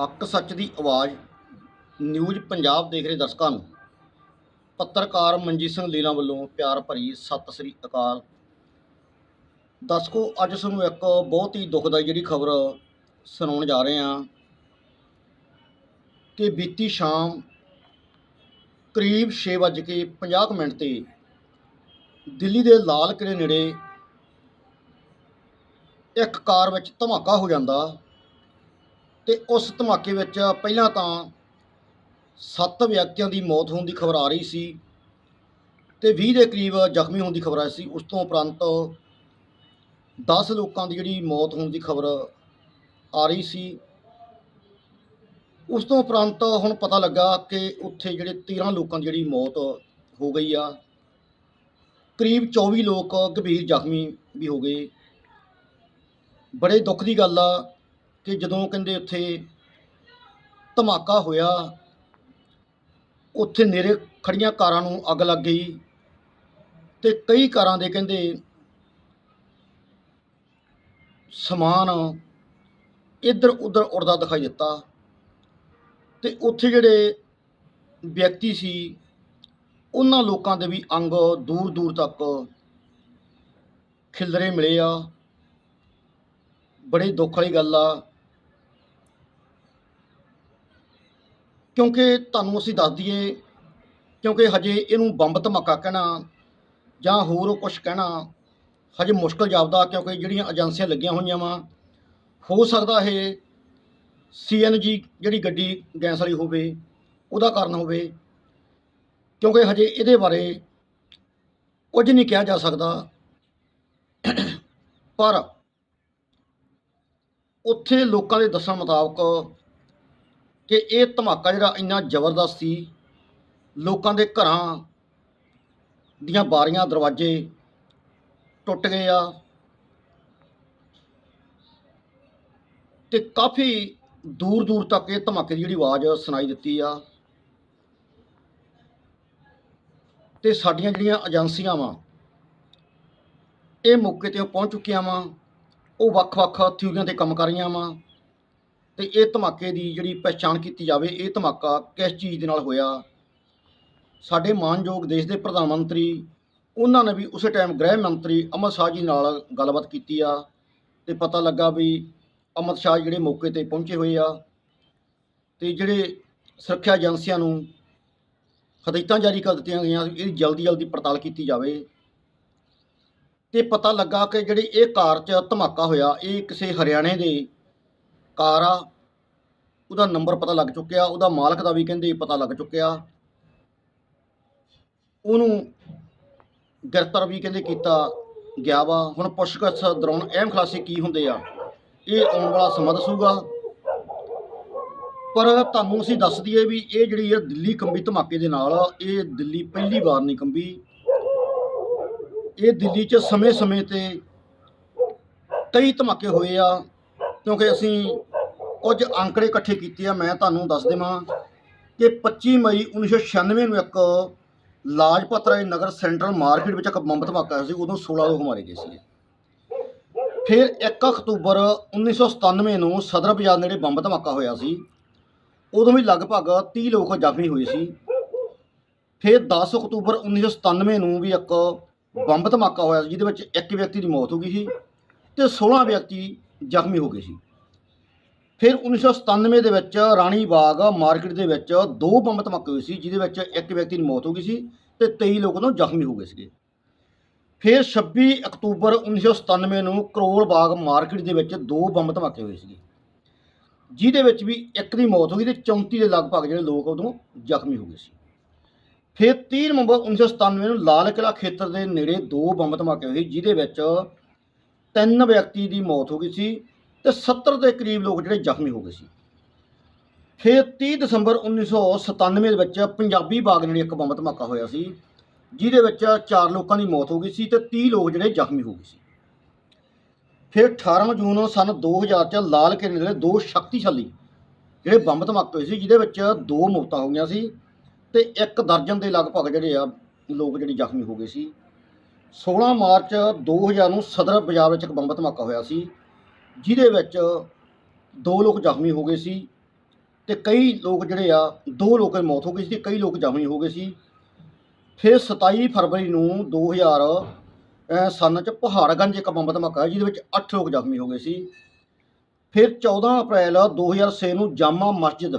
ਹੱਕ ਸੱਚ ਦੀ ਆਵਾਜ਼ ਨਿਊਜ਼ ਪੰਜਾਬ ਦੇਖ ਰਹੇ ਦਰਸ਼ਕਾਂ ਨੂੰ। ਪੱਤਰਕਾਰ ਮਨਜੀਤ ਸਿੰਘ ਲੀਲਾ ਵੱਲੋਂ ਪਿਆਰ ਭਰੀ ਸਤਿ ਸ੍ਰੀ ਅਕਾਲ। ਦਰਸ਼ਕੋ, ਅੱਜ ਤੁਹਾਨੂੰ ਇੱਕ ਬਹੁਤ ਹੀ ਦੁਖਦਾਈ ਜਿਹੜੀ ਖਬਰ ਸੁਣਾਉਣ ਜਾ ਰਹੇ ਹਾਂ ਕਿ ਬੀਤੀ ਸ਼ਾਮ ਕਰੀਬ 6:50 ਮਿੰਟ ਤੇ ਦਿੱਲੀ ਦੇ ਲਾਲ ਕਿਲੇ ਨੇੜੇ ਇੱਕ ਕਾਰ ਵਿੱਚ ਧਮਾਕਾ ਹੋ ਜਾਂਦਾ ਤੇ ਉਸ ਧਮਾਕੇ ਵਿੱਚ ਪਹਿਲਾਂ ਤਾਂ ਸੱਤ ਵਿਅਕਤੀਆਂ ਦੀ ਮੌਤ ਹੋਣ ਦੀ ਖਬਰ ਆ ਰਹੀ ਸੀ ਤੇ 20 ਦੇ ਕਰੀਬ ਜ਼ਖਮੀ ਹੋਣ ਦੀ ਖਬਰ ਆਈ ਸੀ। ਉਸ ਤੋਂ ਉਪਰੰਤ 10 ਲੋਕਾਂ ਦੀ ਜਿਹੜੀ ਮੌਤ ਹੋਣ ਦੀ ਖਬਰ ਆ ਰਹੀ ਸੀ। ਉਸ ਤੋਂ ਉਪਰੰਤ ਹੁਣ ਪਤਾ ਲੱਗਾ ਕਿ ਉੱਥੇ ਜਿਹੜੇ 13 ਲੋਕਾਂ ਦੀ ਜਿਹੜੀ ਮੌਤ ਹੋ ਗਈ ਆ, ਕਰੀਬ 24 ਲੋਕ ਗੰਭੀਰ ਜ਼ਖਮੀ ਵੀ ਹੋ ਗਏ। ਬੜੇ ਦੁੱਖ ਦੀ ਗੱਲ ਆ ਕਿ ਜਦੋਂ ਕਹਿੰਦੇ ਉੱਥੇ ਧਮਾਕਾ ਹੋਇਆ, ਉੱਥੇ ਨੇੜੇ ਖੜੀਆਂ ਕਾਰਾਂ ਨੂੰ ਅੱਗ ਲੱਗ ਗਈ ਤੇ ਕਈ ਕਾਰਾਂ ਦੇ ਕਹਿੰਦੇ ਸਮਾਨ ਇੱਧਰ ਉੱਧਰ ਉੜਦਾ ਦਿਖਾਈ ਦਿੱਤਾ ਤੇ ਉੱਥੇ ਜਿਹੜੇ ਵਿਅਕਤੀ ਸੀ, ਉਹਨਾਂ ਲੋਕਾਂ ਦੇ ਵੀ ਅੰਗ ਦੂਰ ਦੂਰ ਤੱਕ ਖਿਲਰੇ ਮਿਲੇ ਆ। ਬੜੇ ਦੁੱਖ ਵਾਲੀ ਗੱਲ ਆ। ਕਿਉਂਕਿ ਤੁਹਾਨੂੰ ਅਸੀਂ ਦੱਸ ਦਈਏ, ਕਿਉਂਕਿ ਹਜੇ ਇਹਨੂੰ ਬੰਬ ਧਮਾਕਾ ਕਹਿਣਾ ਜਾਂ ਹੋਰ ਕੁਝ ਕਹਿਣਾ ਹਜੇ ਮੁਸ਼ਕਲ ਜਾਪਦਾ ਕਿਉਂਕਿ ਜਿਹੜੀਆਂ ਏਜੰਸੀਆਂ ਲੱਗੀਆਂ ਹੋਈਆਂ ਵਾ, ਹੋ ਸਕਦਾ ਇਹ ਸੀਐਨਜੀ ਜਿਹੜੀ ਗੱਡੀ ਗੈਸ ਵਾਲੀ ਹੋਵੇ, ਉਹਦਾ ਕਾਰਨ ਹੋਵੇ, ਕਿਉਂਕਿ ਹਜੇ ਇਹਦੇ ਬਾਰੇ ਕੁਝ ਨਹੀਂ ਕਿਹਾ ਜਾ ਸਕਦਾ। ਪਰ ਉੱਥੇ ਲੋਕਾਂ ਦੇ ਦੱਸਣ ਮੁਤਾਬਕ ਕਿ ਇਹ ਧਮਾਕਾ ਜਿਹੜਾ ਇੰਨਾ ਜ਼ਬਰਦਸਤ ਸੀ, ਲੋਕਾਂ ਦੇ ਘਰਾਂ ਦੀਆਂ ਬਾਰੀਆਂ, ਦਰਵਾਜ਼ੇ ਟੁੱਟ ਗਏ ਆ ਤੇ ਕਾਫੀ ਦੂਰ ਦੂਰ ਤੱਕ ਇਹ ਧਮਾਕੇ ਦੀ ਜਿਹੜੀ ਆਵਾਜ਼ ਸੁਣਾਈ ਦਿੱਤੀ ਆ। ਤੇ ਸਾਡੀਆਂ ਜਿਹੜੀਆਂ ਏਜੰਸੀਆਂ ਵਾ, ਇਹ ਮੌਕੇ ਤੇ ਪਹੁੰਚ ਚੁੱਕੀਆਂ ਵਾ, ਉਹ ਵੱਖ-ਵੱਖ ਥਿਊਰੀਆਂ ਤੇ ਕੰਮ ਕਰ ਰਹੀਆਂ ਵਾ। ਤੇ ਇਹ ਧਮਾਕੇ ਦੀ ਜਿਹੜੀ ਪਛਾਣ ਕੀਤੀ ਜਾਵੇ, ਇਹ ਧਮਾਕਾ ਕਿਸ ਚੀਜ਼ ਦੇ ਨਾਲ ਹੋਇਆ? ਸਾਡੇ ਮਾਨਯੋਗ ਦੇਸ਼ ਦੇ ਪ੍ਰਧਾਨ ਮੰਤਰੀ, ਉਹਨਾਂ ਨੇ ਵੀ ਉਸੇ ਟਾਈਮ ਗ੍ਰਹਿ ਮੰਤਰੀ ਅਮਰ ਸ਼ਾਹ ਜੀ ਨਾਲ ਗੱਲਬਾਤ ਕੀਤੀ ਆ ਤੇ ਪਤਾ ਲੱਗਾ ਵੀ ਅਮਰ ਸ਼ਾਹ ਜਿਹੜੇ ਮੌਕੇ ਤੇ ਪਹੁੰਚੇ ਹੋਏ ਆ ਤੇ ਜਿਹੜੇ ਸੁਰੱਖਿਆ ਏਜੰਸੀਆਂ ਨੂੰ ਹਦਾਇਤਾਂ ਜਾਰੀ ਕਰ ਦਿੱਤੀਆਂ ਗਈਆਂ ਇਹ ਜਲਦੀ ਜਲਦੀ ਪੜਤਾਲ ਕੀਤੀ ਜਾਵੇ। ਤੇ ਪਤਾ ਲੱਗਾ ਕਿ ਜਿਹੜੀ ਇਹ ਕਾਰ 'ਚ ਧਮਾਕਾ ਹੋਇਆ, ਇਹ ਕਿਸੇ ਹਰਿਆਣੇ ਦੇ ਕਾਰ ਆ, ਉਹਦਾ ਨੰਬਰ ਪਤਾ ਲੱਗ ਚੁੱਕਿਆ, ਉਹਦਾ ਮਾਲਕ ਦਾ ਵੀ ਕਹਿੰਦੇ ਪਤਾ ਲੱਗ ਚੁੱਕਿਆ। ਉਹਨੂੰ ਗ੍ਰਿਫਤਾਰ ਵੀ ਕਹਿੰਦੇ ਕੀਤਾ ਗਿਆ ਵਾ। ਹੁਣ ਪੁੱਛਗਿੱਛ ਦੌਰਾਨ ਅਹਿਮ ਖੁਲਾਸੇ ਕੀ ਹੁੰਦੇ ਆ, ਇਹ ਆਉਣ ਵਾਲਾ ਸਮਾਂ ਦੱਸੂਗਾ। ਪਰ ਤੁਹਾਨੂੰ ਅਸੀਂ ਦੱਸ ਦਈਏ ਵੀ ਇਹ ਜਿਹੜੀ ਆ ਦਿੱਲੀ ਕੰਬੀ ਧਮਾਕੇ ਦੇ ਨਾਲ, ਇਹ ਦਿੱਲੀ ਪਹਿਲੀ ਵਾਰ ਨਹੀਂ ਕੰਬੀ। ਇਹ ਦਿੱਲੀ 'ਚ ਸਮੇਂ-ਸਮੇਂ ਤੇ ਕਈ ਧਮਾਕੇ ਹੋਏ ਆ, ਕਿਉਂਕਿ ਅਸੀਂ ਕੁਝ ਅੰਕੜੇ ਇਕੱਠੇ ਕੀਤੇ ਆ, ਮੈਂ ਤੁਹਾਨੂੰ ਦੱਸ ਦੇਵਾਂ ਕਿ 25 ਮਈ 1996 ਨੂੰ ਇੱਕ ਲਾਜਪਤ ਰਾਏ ਨਗਰ ਸੈਂਟਰਲ ਮਾਰਕੀਟ ਵਿੱਚ ਇੱਕ ਬੰਬ ਧਮਾਕਾ ਹੋਇਆ ਸੀ, ਉਦੋਂ 16 ਲੋਕ ਮਾਰੇ ਗਏ ਸੀ ਫਿਰ 1 ਅਕਤੂਬਰ 1997 ਨੂੰ ਸਦਰ ਬਾਜ਼ਾਰ ਨੇੜੇ ਬੰਬ ਧਮਾਕਾ ਹੋਇਆ ਸੀ, ਉਦੋਂ ਵੀ ਲਗਭਗ 30 ਲੋਕ ਜ਼ਖਮੀ ਹੋਏ ਸੀ। ਫਿਰ 10 ਅਕਤੂਬਰ 1997 ਨੂੰ ਵੀ ਇੱਕ ਬੰਬ ਧਮਾਕਾ ਹੋਇਆ ਸੀ, ਜਿਹਦੇ ਵਿੱਚ ਇੱਕ ਵਿਅਕਤੀ ਦੀ ਮੌਤ ਹੋ ਗਈ ਸੀ ਤੇ 16 ਵਿਅਕਤੀ ਜ਼ਖਮੀ ਹੋ ਗਏ ਸੀ। ਫਿਰ 1997 ਦੇ ਵਿੱਚ ਰਾਣੀ ਬਾਗ ਮਾਰਕੀਟ ਦੇ ਵਿੱਚ ਦੋ ਬੰਬ ਧਮਾਕੇ ਹੋਏ ਸੀ, ਜਿਹਦੇ ਵਿੱਚ ਇੱਕ ਵਿਅਕਤੀ ਦੀ ਮੌਤ ਹੋ ਗਈ ਸੀ ਤੇ 23 ਲੋਕ ਨੂੰ ਜ਼ਖਮੀ ਹੋ ਗਏ ਸੀਗੇ। ਫਿਰ 26 ਅਕਤੂਬਰ 1997 ਨੂੰ ਕਰੋਲ ਬਾਗ ਮਾਰਕੀਟ ਦੇ ਵਿੱਚ ਦੋ ਬੰਬ ਧਮਾਕੇ ਹੋਏ ਸੀਗੇ, ਜਿਹਦੇ ਵਿੱਚ ਵੀ ਇੱਕ ਦੀ ਮੌਤ ਹੋ ਗਈ ਤੇ 34 ਦੇ ਲਗਭਗ ਜਿਹੜੇ ਲੋਕ ਉਦੋਂ ਜ਼ਖਮੀ ਹੋ ਗਏ ਸੀ। ਫਿਰ 30 ਨਵੰਬਰ 1997 ਨੂੰ ਲਾਲ ਕਿਲਾ ਖੇਤਰ ਦੇ ਨੇੜੇ ਦੋ ਬੰਬ ਧਮਾਕੇ ਹੋਏ ਜਿਹਦੇ ਵਿੱਚ ਤਿੰਨ ਵਿਅਕਤੀ ਦੀ ਮੌਤ ਹੋ ਗਈ ਸੀ ਤੇ 70 ਦੇ ਕਰੀਬ ਲੋਕ ਜਿਹੜੇ ਜ਼ਖਮੀ ਹੋ ਗਏ ਸੀ। ਫਿਰ 30 ਦਸੰਬਰ 1997 ਦੇ ਵਿੱਚ ਪੰਜਾਬੀ ਬਾਗ ਨੇੜੇ ਇੱਕ ਬੰਬ ਧਮਾਕਾ ਹੋਇਆ ਸੀ, ਜਿਹਦੇ ਵਿੱਚ ਚਾਰ ਲੋਕਾਂ ਦੀ ਮੌਤ ਹੋ ਗਈ ਸੀ ਤੇ 30 ਲੋਕ ਜਿਹੜੇ ਜ਼ਖਮੀ ਹੋ ਗਏ ਸੀ। ਫਿਰ 18 ਜੂਨ ਸਨ 2000 ਚ ਲਾਲ ਕਿਲੇ ਦੇ ਦੋ ਸ਼ਕਤੀਸ਼ਾਲੀ ਜਿਹੜੇ ਬੰਬ ਧਮਾਕੇ ਹੋਏ ਸੀ, ਜਿਹਦੇ ਵਿੱਚ ਦੋ ਮੌਤਾਂ ਹੋ ਗਈਆਂ ਸੀ ਤੇ ਇੱਕ ਦਰਜਨ ਦੇ ਲਗਭਗ ਜਿਹੜੇ ਆ ਲੋਕ ਜਿਹੜੇ ਜ਼ਖਮੀ ਹੋ ਗਏ ਸੀ। 16 ਮਾਰਚ 2000 ਨੂੰ ਸਦਰ ਬਾਜ਼ਾਰ ਵਿੱਚ ਇੱਕ ਬੰਬ ਧਮਾਕਾ ਹੋਇਆ ਸੀ। ਜਿਹਦੇ ਵਿੱਚ ਦੋ ਲੋਕ ਜ਼ਖਮੀ ਹੋ ਗਏ ਸੀ ਤੇ ਕਈ ਲੋਕ ਜਿਹੜੇ ਆ, ਦੋ ਲੋਕਾਂ ਦੀ ਮੌਤ ਹੋ ਗਈ ਸੀ ਤੇ ਕਈ ਲੋਕ ਜ਼ਖਮੀ ਹੋ ਗਏ ਸੀ। ਫਿਰ 27 ਫਰਵਰੀ ਨੂੰ 2000 ਅਹ, ਸਨ ਚ ਪਹਾੜਗੰਜ ਇੱਕ ਬੰਬ ਧਮਾਕਾ ਜਿਹਦੇ ਵਿੱਚ 8 ਲੋਕ ਜ਼ਖਮੀ ਹੋ ਗਏ ਸੀ। ਫਿਰ 14 ਅਪ੍ਰੈਲ 2006 ਨੂੰ ਜਾਮਾ ਮਸਜਿਦ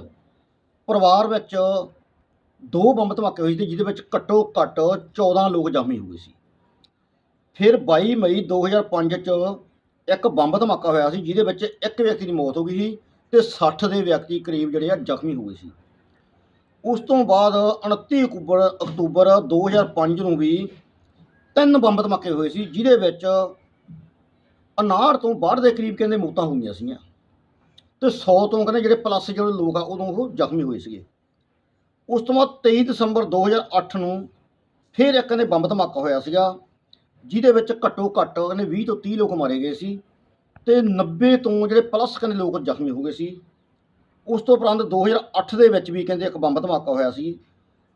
ਪਰਿਵਾਰ ਵਿੱਚ ਦੋ ਬੰਬ ਧਮਾਕੇ ਹੋਏ ਸੀ, ਜਿਹਦੇ ਵਿੱਚ ਘੱਟੋ ਘੱਟ 14 ਲੋਕ ਜ਼ਖਮੀ ਹੋ ਗਏ ਸੀ। ਫਿਰ 22 ਮਈ 2005 ਚ ਇੱਕ ਬੰਬ ਧਮਾਕਾ ਹੋਇਆ ਸੀ, ਜਿਹਦੇ ਵਿੱਚ ਇੱਕ ਵਿਅਕਤੀ ਦੀ ਮੌਤ ਹੋ ਗਈ ਸੀ ਤੇ 60 ਦੇ ਵਿਅਕਤੀ ਕਰੀਬ ਜਿਹੜੇ ਆ ਜ਼ਖਮੀ ਹੋ ਗਏ ਸੀ। ਉਸ ਤੋਂ ਬਾਅਦ 29 ਅਕਤੂਬਰ ਅਕਤੂਬਰ 2005 ਨੂੰ ਵੀ ਤਿੰਨ ਬੰਬ ਧਮਾਕੇ ਹੋਏ ਸੀ, ਜਿਹਦੇ ਵਿੱਚ 59 ਤੋਂ ਬਾਹਰ ਦੇ ਕਰੀਬ ਕਹਿੰਦੇ ਮੌਤਾਂ ਹੋਈਆਂ ਸੀਗੀਆਂ। ਤੇ 100 ਤੋਂ ਕਹਿੰਦੇ ਜਿਹੜੇ ਪਲੱਸ ਜਿਹੜੇ ਲੋਕ ਆ, ਉਦੋਂ ਉਹ ਜ਼ਖਮੀ ਹੋਏ ਸੀਗੇ। ਉਸ ਤੋਂ ਬਾਅਦ 23 ਦਸੰਬਰ 2008 ਨੂੰ ਫਿਰ ਇੱਕ ਕਹਿੰਦੇ ਬੰਬ ਧਮਾਕਾ ਹੋਇਆ ਸੀਗਾ ਜਿਹਦੇ ਵਿੱਚ ਘੱਟੋ ਘੱਟ ਕਹਿੰਦੇ 20 ਤੋਂ 30 ਲੋਕ ਮਾਰੇ ਗਏ ਸੀ ਤੇ 90 ਤੋਂ ਜਿਹੜੇ ਪਲੱਸ ਕਹਿੰਦੇ ਲੋਕ ਜ਼ਖਮੀ ਹੋ ਗਏ ਸੀ। ਉਸ ਤੋਂ ਉਪਰੰਤ 2008 ਦੇ ਵਿੱਚ ਵੀ ਕਹਿੰਦੇ ਇੱਕ ਬੰਬ ਧਮਾਕਾ ਹੋਇਆ ਸੀ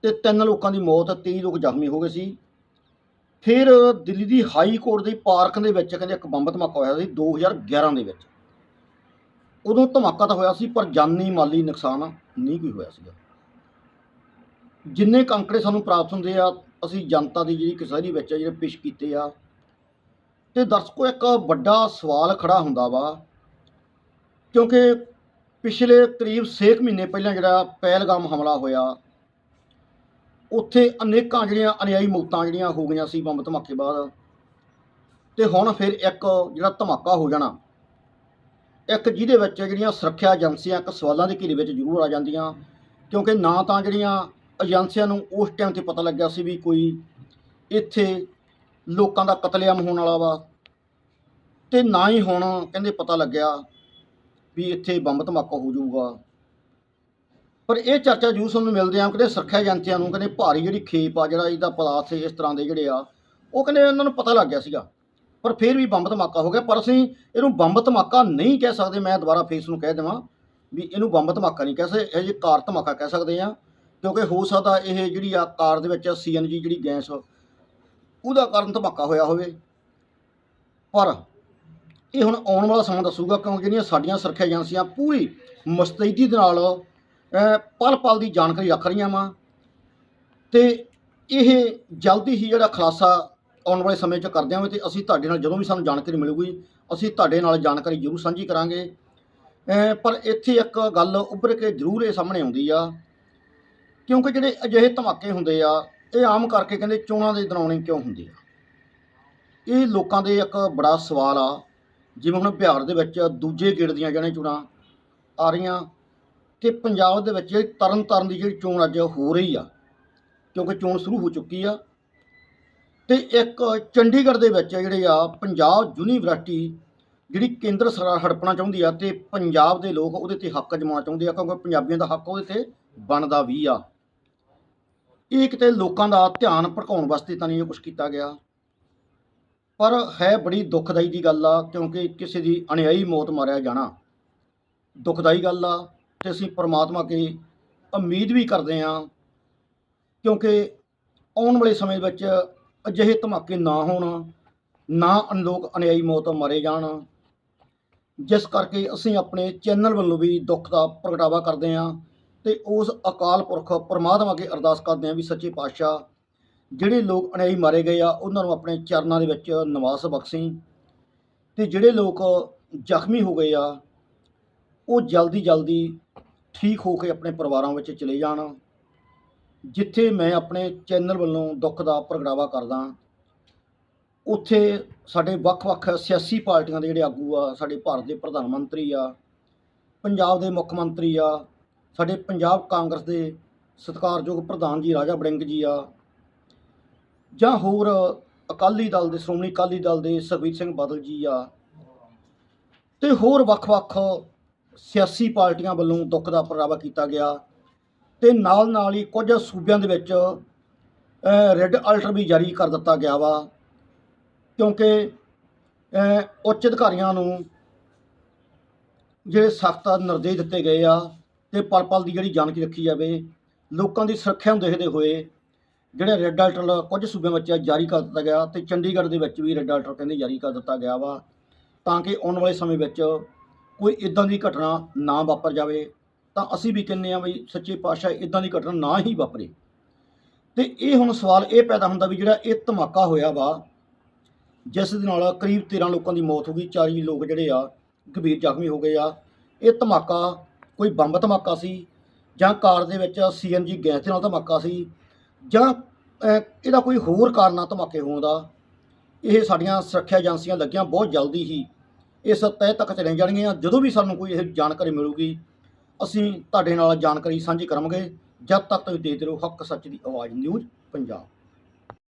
ਤੇ ਤਿੰਨ ਲੋਕਾਂ ਦੀ ਮੌਤ 23 ਲੋਕ ਜ਼ਖਮੀ ਹੋ ਗਏ ਸੀ। ਫਿਰ ਦਿੱਲੀ ਦੀ ਹਾਈ ਕੋਰਟ ਦੀ ਪਾਰਕ ਦੇ ਵਿੱਚ ਕਹਿੰਦੇ ਇੱਕ ਬੰਬ ਧਮਾਕਾ ਹੋਇਆ ਸੀ 2011 ਦੇ ਵਿੱਚ। ਉਦੋਂ ਧਮਾਕਾ ਤਾਂ ਹੋਇਆ ਸੀ, ਪਰ ਜਾਨੀ ਮਾਲੀ ਨੁਕਸਾਨ ਨਹੀਂ ਕੋਈ ਹੋਇਆ ਸੀਗਾ। ਜਿੰਨੇ ਕੰਕੜੇ ਸਾਨੂੰ ਪ੍ਰਾਪਤ ਹੁੰਦੇ ਆ ਅਸੀਂ ਜਨਤਾ ਦੀ ਜਿਹੜੀ ਕਚਹਿਰੀ ਵਿੱਚ ਜਿਹੜੇ ਪੇਸ਼ ਕੀਤੇ ਆ। ਤੇ ਦਰਸ਼ਕੋ, ਇੱਕ ਵੱਡਾ ਸਵਾਲ ਖੜਾ ਹੁੰਦਾ ਵਾ, ਕਿਉਂਕਿ ਪਿਛਲੇ ਕਰੀਬ 6 ਮਹੀਨੇ ਪਹਿਲਾਂ ਜਿਹੜਾ ਪਹਿਲਗਾਮ ਹਮਲਾ ਹੋਇਆ, ਉੱਥੇ ਅਨੇਕਾਂ ਜਿਹੜੀਆਂ ਅਨਿਆਈ ਮੌਤਾਂ ਜਿਹੜੀਆਂ ਹੋ ਗਈਆਂ ਸੀ ਬੰਬ ਧਮਾਕੇ ਬਾਅਦ। ਤੇ ਹੁਣ ਫਿਰ ਇੱਕ ਜਿਹੜਾ ਧਮਾਕਾ ਹੋ ਜਾਣਾ, ਇੱਕ ਜਿਹਦੇ ਵਿੱਚ ਜਿਹੜੀਆਂ ਸੁਰੱਖਿਆ ਏਜੰਸੀਆਂ, ਇੱਕ ਸਵਾਲਾਂ ਦੇ ਘੇਰੇ ਵਿੱਚ ਜ਼ਰੂਰ ਆ ਜਾਂਦੀਆਂ, ਕਿਉਂਕਿ ਨਾ ਤਾਂ ਜਿਹੜੀਆਂ ਏਜੰਸੀਆਂ ਨੂੰ ਉਸ ਟਾਈਮ ਤੇ ਪਤਾ ਲੱਗਿਆ ਸੀ ਵੀ ਕੋਈ ਇੱਥੇ ਲੋਕਾਂ ਦਾ ਕਤਲੇਆਮ ਹੋਣ ਵਾਲਾ ਵਾ। ਤੇ ਨਾ ਹੀ ਹੁਣ ਕਹਿੰਦੇ ਪਤਾ ਲੱਗਿਆ ਵੀ ਇੱਥੇ ਬੰਬ ਧਮਾਕਾ ਹੋ ਜਾਊਗਾ। ਪਰ ਇਹ ਚਰਚਾ ਜੂ ਸਾਨੂੰ ਮਿਲਦੇ ਆ, ਕਹਿੰਦੇ ਸੁਰੱਖਿਆ ਏਜੰਸੀਆਂ ਨੂੰ ਕਹਿੰਦੇ ਭਾਰੀ ਜਿਹੜੀ ਖੇਪ ਆ, ਜਿਹੜਾ ਇਹਦਾ ਪਦਾਰਥ ਇਸ ਤਰ੍ਹਾਂ ਦੇ ਜਿਹੜੇ ਆ, ਉਹ ਕਹਿੰਦੇ ਉਹਨਾਂ ਨੂੰ ਪਤਾ ਲੱਗ ਗਿਆ ਸੀਗਾ। ਪਰ ਫਿਰ ਵੀ ਬੰਬ ਧਮਾਕਾ ਹੋ ਗਿਆ, ਪਰ ਅਸੀਂ ਇਹਨੂੰ ਬੰਬ ਧਮਾਕਾ ਨਹੀਂ ਕਹਿ ਸਕਦੇ, ਮੈਂ ਦੁਬਾਰਾ ਫੇਸ ਨੂੰ ਕਹਿ ਦੇਵਾਂ ਵੀ ਇਹਨੂੰ ਬੰਬ ਧਮਾਕਾ ਨਹੀਂ ਕਹਿ ਸਕਦੇ, ਇਹ ਜੀ ਕਾਰ ਧਮਾਕਾ ਕਹਿ ਸਕਦੇ ਆ। ਕਿਉਂਕਿ ਹੋ ਸਕਦਾ ਇਹ ਜਿਹੜੀ ਆ ਕਾਰ ਦੇ ਵਿੱਚ ਸੀਐਨਜੀ ਜਿਹੜੀ ਗੈਸ, ਉਹਦਾ ਕਾਰਨ ਧਮਾਕਾ ਹੋਇਆ ਹੋਵੇ। ਪਰ ਇਹ ਹੁਣ ਆਉਣ ਵਾਲਾ ਸਮਾਂ ਦੱਸੂਗਾ ਕਿਉਂਕਿ ਜਿਹੜੀਆਂ ਸਾਡੀਆਂ ਸੁਰੱਖਿਆ ਏਜੰਸੀਆਂ ਪੂਰੀ ਮੁਸਤੈਦੀ ਦੇ ਨਾਲ ਪਲ ਪਲ ਦੀ ਜਾਣਕਾਰੀ ਰੱਖ ਰਹੀਆਂ ਵਾਂ। ਤੇ ਇਹ ਜਲਦੀ ਹੀ ਜਿਹੜਾ ਖੁਲਾਸਾ ਆਉਣ ਵਾਲੇ ਸਮੇਂ 'ਚ ਕਰਦੇ ਹਾਂ ਤੇ ਅਸੀਂ ਤੁਹਾਡੇ ਨਾਲ ਜਦੋਂ ਵੀ ਸਾਨੂੰ ਜਾਣਕਾਰੀ ਮਿਲੂਗੀ, ਅਸੀਂ ਤੁਹਾਡੇ ਨਾਲ ਜਾਣਕਾਰੀ ਜ਼ਰੂਰ ਸਾਂਝੀ ਕਰਾਂਗੇ। ਪਰ ਇੱਥੇ ਇੱਕ ਗੱਲ ਉੱਭਰ ਕੇ ਜ਼ਰੂਰ ਇਹ ਸਾਹਮਣੇ ਆਉਂਦੀ ਆ ਕਿਉਂਕਿ ਜਿਹੜੇ ਅਜਿਹੇ ਧਮਾਕੇ ਹੁੰਦੇ ਆ, ਇਹ ਆਮ ਕਰਕੇ ਕਹਿੰਦੇ ਚੋਣਾਂ ਦੇ ਦੌਰਾਨ ਕਿਉਂ ਹੁੰਦੇ ਆ? ਇਹ ਲੋਕਾਂ ਦੇ ਇੱਕ ਬੜਾ ਸਵਾਲ ਆ। ਜਿਵੇਂ ਹੁਣ ਬਿਹਾਰ ਦੇ ਵਿੱਚ ਦੂਜੇ ਗੇੜ ਦੀਆਂ ਜਿਹੜੇ ਚੋਣਾਂ ਆ ਰਹੀਆਂ ਤੇ ਪੰਜਾਬ ਦੇ ਵਿੱਚ ਜਿਹੜੀ ਤਰਨ ਤਾਰਨ ਦੀ ਜਿਹੜੀ ਚੋਣ ਅੱਜ ਹੋ ਰਹੀ ਆ, ਕਿਉਂਕਿ ਚੋਣ ਸ਼ੁਰੂ ਹੋ ਚੁੱਕੀ ਆ ਤੇ ਇੱਕ ਚੰਡੀਗੜ੍ਹ ਦੇ ਵਿੱਚ ਜਿਹੜੇ ਆ ਪੰਜਾਬ ਯੂਨੀਵਰਸਿਟੀ ਜਿਹੜੀ ਕੇਂਦਰ ਸਰਕਾਰ ਹੜਪਣਾ ਚਾਹੁੰਦੀ ਆ ਤੇ ਪੰਜਾਬ ਦੇ ਲੋਕ ਉਹਦੇ ਤੇ ਹੱਕ ਜਮਾਉਣਾ ਚਾਹੁੰਦੇ ਆ, ਕਿਉਂਕਿ ਪੰਜਾਬੀਆਂ ਦਾ ਹੱਕ ਉਹਦੇ ਤੇ ਬਣਦਾ ਵੀ ਆ। ਇਹ ਕਿਤੇ ਲੋਕਾਂ ਦਾ ਧਿਆਨ ਭਟਕਾਉਣ ਵਾਸਤੇ ਤਾਂ ਨਹੀਂ ਇਹ ਕੁਝ ਕੀਤਾ ਗਿਆ। ਪਰ ਹੈ ਬੜੀ ਦੁਖਦਾਈ ਦੀ ਗੱਲ ਆ, ਕਿਉਂਕਿ ਕਿਸੇ ਦੀ ਅਣਿਆਈ ਮੌਤ ਮਾਰਿਆ ਜਾਣਾ। ਦੁਖਦਾਈ ਗੱਲ ਆ, ਤੇ ਅਸੀਂ ਪ੍ਰਮਾਤਮਾ ਕੇ ਉਮੀਦ ਵੀ ਕਰਦੇ ਆ ਕਿਉਂਕਿ ਆਉਣ ਵਾਲੇ ਸਮੇਂ ਵਿੱਚ ਅਜਿਹੇ ਧਮਾਕੇ ਨਾ ਹੋਣ, ਨਾ ਅਨ- ਲੋਕ ਅਣਿਆਈ ਮੌਤ ਮਾਰੇ ਜਾਣ। ਜਿਸ ਕਰਕੇ ਅਸੀਂ ਆਪਣੇ ਚੈਨਲ ਵੱਲੋਂ ਵੀ ਦੁੱਖ ਦਾ ਪ੍ਰਗਟਾਵਾ ਕਰਦੇ ਹਾਂ। ਤੇ ਉਸ ਅਕਾਲ ਪੁਰਖ ਪਰਮਾਤਮਾ ਅੱਗੇ ਅਰਦਾਸ ਕਰਦੇ ਹਾਂ ਵੀ ਸੱਚੇ ਪਾਤਸ਼ਾਹ ਜਿਹੜੇ ਲੋਕ ਅਣਿਆਈ ਮਾਰੇ ਗਏ ਆ, ਉਹਨਾਂ ਨੂੰ ਆਪਣੇ ਚਰਨਾਂ ਦੇ ਵਿੱਚ ਨਿਵਾਸ ਬਖਸ਼ੀ ਤੇ ਜਿਹੜੇ ਲੋਕ ਜ਼ਖਮੀ ਹੋ ਗਏ ਆ, ਉਹ ਜਲਦੀ ਜਲਦੀ ਠੀਕ ਹੋ ਕੇ ਆਪਣੇ ਪਰਿਵਾਰਾਂ ਵਿੱਚ ਚਲੇ ਜਾਣ, ਜਿੱਥੇ ਮੈਂ ਆਪਣੇ ਚੈਨਲ ਵੱਲੋਂ ਦੁੱਖ ਦਾ ਪ੍ਰਗਟਾਵਾ ਕਰਦਾ ਉੱਥੇ ਸਾਡੇ ਵੱਖ-ਵੱਖ ਸਿਆਸੀ ਪਾਰਟੀਆਂ ਦੇ ਜਿਹੜੇ ਆਗੂ ਆ, ਸਾਡੇ ਭਾਰਤ ਦੇ ਪ੍ਰਧਾਨ ਮੰਤਰੀ ਆ, ਪੰਜਾਬ ਦੇ ਮੁੱਖ ਮੰਤਰੀ ਆ ਸਾਡੇ ਪੰਜਾਬ ਕਾਂਗਰਸ ਦੇ ਸਤਿਕਾਰਯੋਗ ਪ੍ਰਧਾਨ ਜੀ ਰਾਜਾ ਬੜਿੰਗ ਜੀ ਆ, ਜਾਂ ਹੋਰ ਅਕਾਲੀ ਦਲ ਦੇ, ਸ਼੍ਰੋਮਣੀ ਅਕਾਲੀ ਦਲ ਦੇ ਸੁਖਬੀਰ ਸਿੰਘ ਬਾਦਲ ਜੀ ਆ, ਤੇ ਹੋਰ ਵੱਖ-ਵੱਖ ਸਿਆਸੀ ਪਾਰਟੀਆਂ ਵੱਲੋਂ ਦੁੱਖ ਦਾ ਪ੍ਰਗਟਾਵਾ ਕੀਤਾ ਗਿਆ, ਤੇ ਨਾਲ ਨਾਲ ਹੀ ਕੁਝ ਸੂਬਿਆਂ ਦੇ ਵਿੱਚ ਰੈੱਡ ਅਲਰਟ ਵੀ ਜਾਰੀ ਕਰ ਦਿੱਤਾ ਗਿਆ ਵਾ, ਕਿਉਂਕਿ ਉੱਚ ਅਧਿਕਾਰੀਆਂ ਨੂੰ ਜਿਹੜੇ ਸਖਤ ਨਿਰਦੇਸ਼ ਦਿੱਤੇ ਗਏ ਆ ਤੇ ਪਲ ਪਲ ਦੀ ਜਿਹੜੀ ਜਾਣਕਾਰੀ ਰੱਖੀ ਜਾਵੇ, ਲੋਕਾਂ ਦੀ ਸੁਰੱਖਿਆ ਨੂੰ ਦੇਖਦੇ ਹੋਏ ਜਿਹੜਾ ਰੈੱਡ ਅਲਰਟ ਕੁਝ ਸੂਬਿਆਂ ਵਿੱਚ ਜਾਰੀ ਕਰ ਦਿੱਤਾ ਗਿਆ ਤੇ ਚੰਡੀਗੜ੍ਹ ਦੇ ਵਿੱਚ ਵੀ ਰੈੱਡ ਅਲਰਟ ਕਹਿੰਦੇ ਜਾਰੀ ਕਰ ਦਿੱਤਾ ਗਿਆ ਵਾ, ਤਾਂ ਕਿ ਆਉਣ ਵਾਲੇ ਸਮੇਂ ਵਿੱਚ ਕੋਈ ਇਦਾਂ ਦੀ ਘਟਨਾ ਨਾ ਵਾਪਰ ਜਾਵੇ, ਤਾਂ ਅਸੀਂ ਵੀ ਕਹਿੰਦੇ ਆ ਵੀ ਸੱਚੇ ਪਾਤਸ਼ਾਹ ਇਦਾਂ ਦੀ ਘਟਨਾ ਨਾ ਹੀ ਵਾਪਰੇ। ਤੇ ਇਹ ਹੁਣ ਸਵਾਲ ਇਹ ਪੈਦਾ ਹੁੰਦਾ ਵੀ ਜਿਹੜਾ ਇਹ ਧਮਾਕਾ ਹੋਇਆ ਵਾ, ਜਿਸ ਦੇ ਨਾਲ ਕਰੀਬ 13 ਲੋਕਾਂ ਦੀ ਮੌਤ ਹੋ ਗਈ 40 ਲੋਕ ਜਿਹੜੇ ਆ ਗੰਭੀਰ ਜ਼ਖਮੀ ਹੋ ਗਏ ਆ, ਇਹ ਧਮਾਕਾ ਕੋਈ ਬੰਬ ਧਮਾਕਾ ਸੀ ਜਾਂ ਕਾਰ ਦੇ ਵਿੱਚ ਸੀਐਨਜੀ ਗੈਸ ਦੇ ਨਾਲ ਧਮਾਕਾ ਸੀ ਜਾਂ ਇਹਦਾ ਕੋਈ ਹੋਰ ਕਾਰਨ ਆ ਧਮਾਕੇ ਹੋਣ ਦਾ? ਇਹ ਸਾਡੀਆਂ ਸੁਰੱਖਿਆ ਏਜੰਸੀਆਂ ਲੱਗੀਆਂ ਬਹੁਤ ਜਲਦੀ ਹੀ ਇਸ ਤਹਿ ਤੱਕ ਚਲੇ ਜਾਣਗੀਆਂ। ਜਦੋਂ ਵੀ ਸਾਨੂੰ ਕੋਈ ਇਹ ਜਾਣਕਾਰੀ ਮਿਲੂਗੀ, ਅਸੀਂ ਤੁਹਾਡੇ ਨਾਲ ਜਾਣਕਾਰੀ ਸਾਂਝੀ ਕਰਾਂਗੇ। ਜਦ ਤੱਕ ਤੁਸੀਂ ਦੇਖਦੇ ਰਹੋ ਹੱਕ ਸੱਚ ਦੀ ਆਵਾਜ਼ ਨਿਊਜ਼ ਪੰਜਾਬ।